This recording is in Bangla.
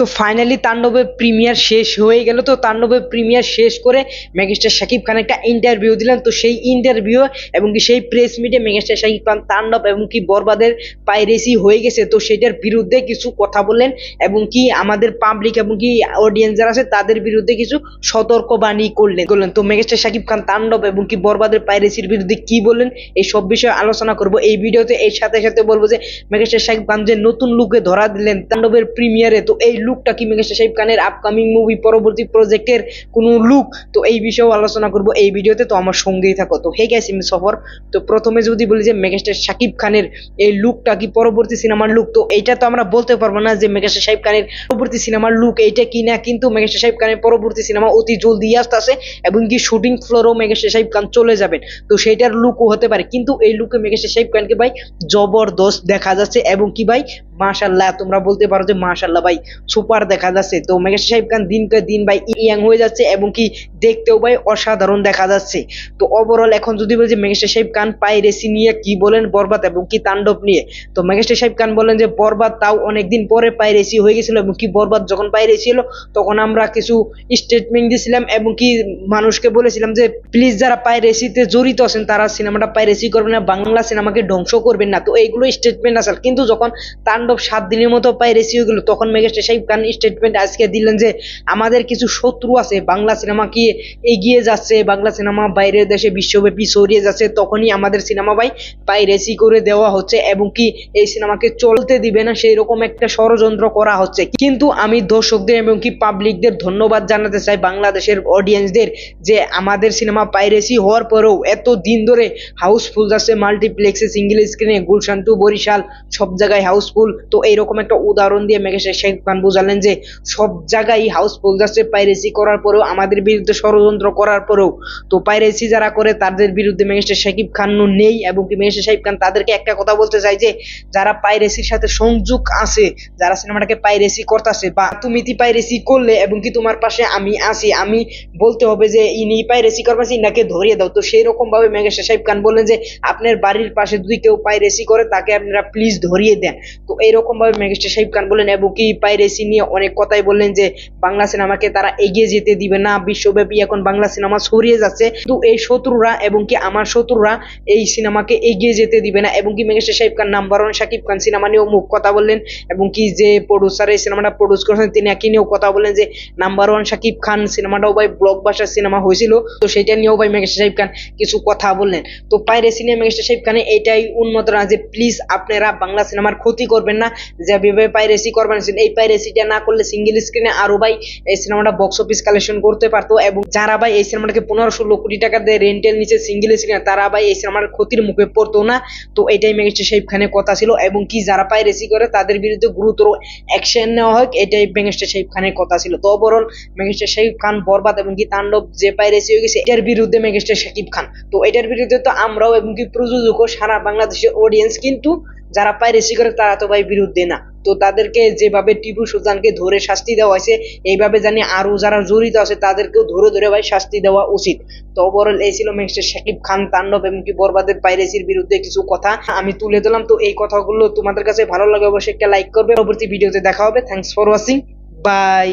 তো ফাইনালি তাণ্ডবের প্রিমিয়ার শেষ হয়ে গেল। তো তাণ্ডবের প্রিমিয়ার শেষ করে মেগাস্টার শাকিব খান একটা ইন্টারভিউ দিলেন। তো সেই ইন্টারভিউ এবং কি সেই প্রেস মিটে মেগাস্টার শাকিব খান তাণ্ডব এবং কি বরবাদের পাইরেসি হয়ে গেছে। তো সেটার বিরুদ্ধে কিছু কথা বললেন এবং কি আমাদের পাবলিক এবং কি অডিয়েন্স যারা আছে তাদের বিরুদ্ধে কিছু সতর্কবাণী করলেন। করলেন তো মেগাস্টার শাকিব খান তাণ্ডব এবং কি বরবাদের পাইরেসির বিরুদ্ধে কি বললেন? এই সব বিষয়ে আলোচনা করব। এই ভিডিওতে এর সাথে সাথে বলব যে, মেগাস্টার শাকিব খান যে নতুন লুকে ধরা দিলেন তাণ্ডবের প্রিমিয়ারে তো এই লুকটা কি মেগাস্টার শাকিব খানের আপকামিং মুভি পরবর্তী প্রজেক্টের কোনো লুক তো এই বিষয়েও আলোচনা করব এই ভিডিওতে, তো আমার সঙ্গেই থাকো। তো হে গেছি আমি সফর। তো প্রথমে যদি বলি যে মেগাস্টার শাকিব খানের এই লুকটা কি পরবর্তী সিনেমার লুক তো এইটা তো আমরা বলতে পারব না যে মেগাস্টার শাকিব খানের পরবর্তী সিনেমার লুক এইটা কি না, কিন্তু মেগাস্টার শাকিব খানের পরবর্তী সিনেমা অতি জলদি আসতেছে এবং কি শুটিং ফ্লোরেও মেগাস্টার শাকিব খান চলে যাবেন। তো সেইটার লুকও হতে পারে। কিন্তু এই লুকে মেগাস্টার শাকিব খানকে ভাই জবরদস্ত দেখা যাচ্ছে এবং কি ভাই মাশাল্লাহ তোমরা বলতে পারো যে মাশাল্লাহ ভাই, সুপার দেখা যাচ্ছে। তো মেগাস্টার শাকিব খান দিনকে দিন ভাই, ইয়াং হয়ে যাচ্ছে এবং কি দেখতেও ভাই অসাধারণ দেখা যাচ্ছে। তো ওভারঅল এখন যদি বলি যে মেগাস্টার শাকিব খান পাইরেসি নিয়ে কি বলেন বরবাদ এবং কি তাণ্ডব নিয়ে? তো মেগাস্টার শাকিব খান বলেন যে বরবাদ তাও অনেকদিন পরে পাইরেসি হয়ে গেছিল এবং কি বরবাদ যখন পাইরেসি হলো তখন আমরা কিছু স্টেটমেন্ট দিয়েছিলাম এবং কি মানুষকে বলেছিলাম যে প্লিজ যারা পাইরেসিতে জড়িত আছেন, তারা সিনেমাটা পাইরেসি করবেন না, বাংলা সিনেমাকে ধ্বংস করবেন না। তো এইগুলো স্টেটমেন্ট আসল। কিন্তু যখন তাণ্ডব সাত দিনের মতো পাইরেসি হয়ে গেল। তখন মেগাস্টার শাকিব খান স্টেটমেন্ট আজকে দিলেন যে, আমাদের কিছু শত্রু আছে, বাংলা সিনেমা কি এগিয়ে যাচ্ছে, বাংলা সিনেমা বাইরের দেশে বিশ্বব্যাপী ছড়িয়ে যাচ্ছে, তখনই আমাদের সিনেমা ভাই পাইরেসি করে দেওয়া হচ্ছে এবং কি এই সিনেমাকে চলতে দিবে না সেই রকম একটা ষড়যন্ত্র করা হচ্ছে। কিন্তু আমি দর্শকদের এবং কি পাবলিকদের ধন্যবাদ জানাতে চাই বাংলাদেশের অডিয়েন্সদের যে, আমাদের সিনেমা পাইরেসি হওয়ার পরেও এত দিন ধরে হাউসফুল যাচ্ছে মাল্টিপ্লেক্সে সিঙ্গেল স্ক্রিনে গুলশান টু বরিশাল, সব জায়গায় হাউসফুল তো এইরকম একটা উদাহরণ দিয়ে মেঘেশের শেখ খান বুঝালেন যে সব জায়গায় হাউসফুল যাচ্ছে পাইরেসি করার পরেও, আমাদের বিরুদ্ধে ষড়যন্ত্র করার পরেও, তো পাইরেসি যারা করে, তাদের বিরুদ্ধে মেঘেশের শাকিব খান নেই এবং কি মেঘেশের শাকিব খান তাদেরকে একটা কথা বলতে চাই যে, যারা পাইরেসির সাথে সংযোগ আছে, যারা সিনেমাটাকে পাইরেসি করতেছে বা তুমি তি পাইরেসি করলে এবং কি তোমার পাশে আমি আছি, আমি বলতে হবে যে, ইনি পাইরেসি করবেন ইনাকে ধরিয়ে দাও। তো সেই রকম ভাবে মেঘেশের শাকিব খান বললেন যে, আপনার বাড়ির পাশে যদি কেউ পাইরেসি করে, তাকে আপনারা প্লিজ ধরিয়ে দেন। তো এইরকম ভাবে মেঘেশের শাকিব খান বললেন এবং কি পাইরেসি নিয়ে অনেক কথাই বললেন যে, বাংলা সিনেমাকে তারা এগিয়ে যেতে দিবে না। বিশ্বব্যাপী এখন বাংলা সিনেমা ছড়িয়ে যাচ্ছে। কিন্তু এই শত্রুরা এবং কি আমার শত্রুরা এই সিনেমাকে এগিয়ে যেতে দিবে না। এবং কি মেঘেশের Shakib Khan number one Shakib Khan, cinema নিয়েও মুখ কথা বললেন। এবং কি যে প্রডিউসার এই সিনেমাটা প্রডিউস করেছেন, তিনি একই নিয়েও কথা বললেন যে নাম্বার ওয়ান শাকিব খান, সিনেমাটাও ভাই ব্লকবাস্টার সিনেমা হয়েছিল। তো সেটা নিয়েও ভাই মেঘেশের শাকিব খান কিছু কথা বললেন। তো পাইরেসি নিয়ে মেঘেশের শাকিব খানে এটাই উন্নত না যে, প্লিজ আপনারা বাংলা সিনেমার ক্ষতি করবেন না। যে যেভাবে পাইরেসি করবেন এই পাইরেসিটা না করলে সিঙ্গেল স্ক্রিনে আরও ভাই এই সিনেমাটা বক্স অফিস কালেকশন করতে পারতো এবং যারা ভাই এই সিনেমাটাকে পনেরো ষোলো কোটি টাকা দিয়ে রেন্টেল নিচে সিঙ্গেল স্ক্রিনে তারা ভাই এই সিনেমার ক্ষতির মুখে পড়তো না। তো এটাই মেঘেশের শাকিব খানের কথা ছিল এবং কি যারা পাইরেসি করে তাদের বিরুদ্ধে গুরুতর অ্যাকশন নেওয়া হোক, এটাই মেঘেশের শাকিব খানের কথা ছিল। তো ওভারঅল মেঘেশের শাকিব খান বরবাদ এবং কি তাণ্ডব যে পাইরেসি হয়ে গেছে, এটার বিরুদ্ধে মেঘেশের শাকিব খান তো এটার বিরুদ্ধে তো আমরাও এবং কি প্রযোজকও সারা বাংলাদেশের অডিয়েন্স কিন্তু যারা পাইরেসি করে, তারা তো ভাই বিরুদ্ধে না। তো তাদেরকে যেভাবে টিপু সুলতানকে ধরে শাস্তি দেওয়া হয়েছে, এইভাবে জানি আরও যারা জড়িত আছে, তাদেরকেও ধরে ধরে ভাই শাস্তি দেওয়া উচিত। তো ওভারঅল এই ছিল মিস্টার শাকিব খান, তাণ্ডব এবং কি বরবাদের পাইরেসির বিরুদ্ধে কিছু কথা আমি তুলে দিলাম তো এই কথাগুলো তোমাদের কাছে ভালো লাগে অবশ্যই একটা লাইক করবে। পরবর্তী ভিডিওতে দেখা হবে। Thanks for watching by